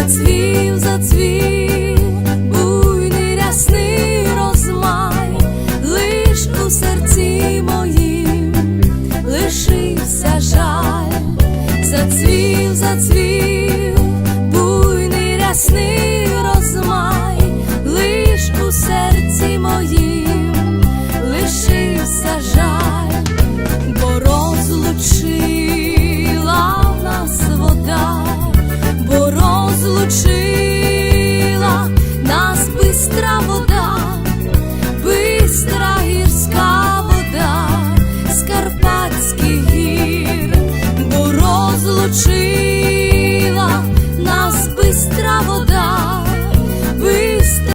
зацвів, зацвів, буйний рясний розмай, лиш у серці моїм лишився жаль, зацвів, зацвів, буйний рясний розмай, лиш у серці моїм лишився. бистра вода, бистра гірська вода, Скарпатський гір, бо розлучила нас бистра вода.